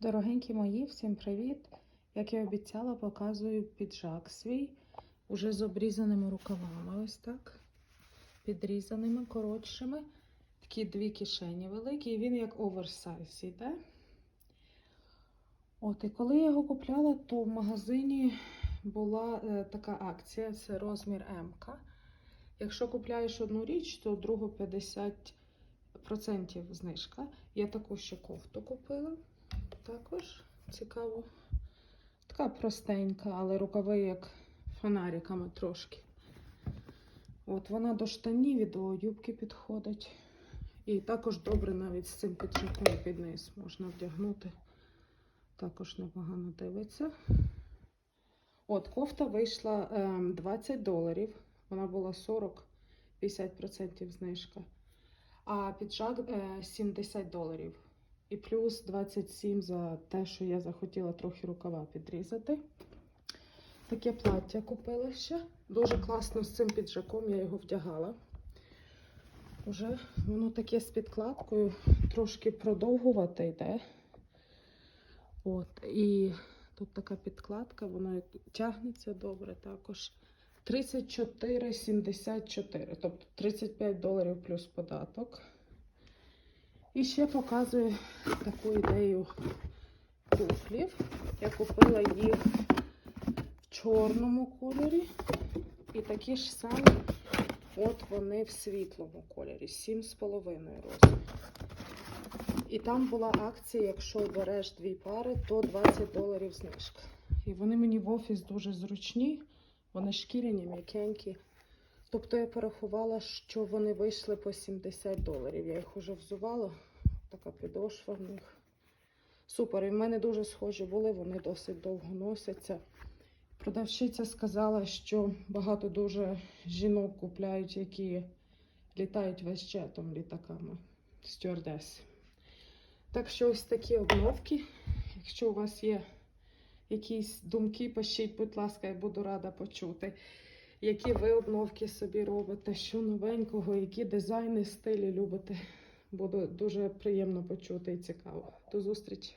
Дорогенькі мої, всім привіт! Як я обіцяла, показую піджак свій уже з обрізаними рукавами. Ось так. Підрізаними, коротшими. Такі дві кишені великі, і він як оверсайз йде. От, і коли я його купляла, то в магазині була е, така акція, це розмір М. Якщо купляєш одну річ, то другу 50% знижка. Я таку ще кофту купила. Також цікаво. Така простенька, але рукави як фонариками трошки. От вона до штанів і до юбки підходить. І також добре навіть з цим піджаком під низ можна вдягнути. Також непогано дивиться. От, кофта вийшла ем, 20 доларів. Вона була 40-50% знижка. А піджак е, 70 доларів. І плюс 27 за те, що я захотіла трохи рукава підрізати. Таке плаття купила ще. Дуже класно з цим піджаком я його вдягала. Уже воно таке з підкладкою, трошки продовгувати йде. От, і тут така підкладка, вона тягнеться добре також. 34,74, тобто 35 доларів плюс податок. І ще показую таку ідею туфлів. Я купила їх в чорному кольорі. І такі ж самі, от вони в світлому кольорі, 7,5 розмір. І там була акція, якщо береш дві пари, то 20 доларів знижка. І вони мені в офіс дуже зручні, вони шкіряні, м'якенькі. Тобто я порахувала, що вони вийшли по 70 доларів. Я їх уже взувала. Така підошва в них. Супер. І в мене дуже схожі були, вони досить довго носяться. Продавщиця сказала, що багато дуже жінок купляють, які літають весь джетом літаками. Стюардеси. Так що ось такі обновки. Якщо у вас є якісь думки, пишіть, будь ласка, я буду рада почути. Які ви обновки собі робите, що новенького, які дизайни, стилі любите. Буде дуже приємно почути і цікаво. До зустрічі!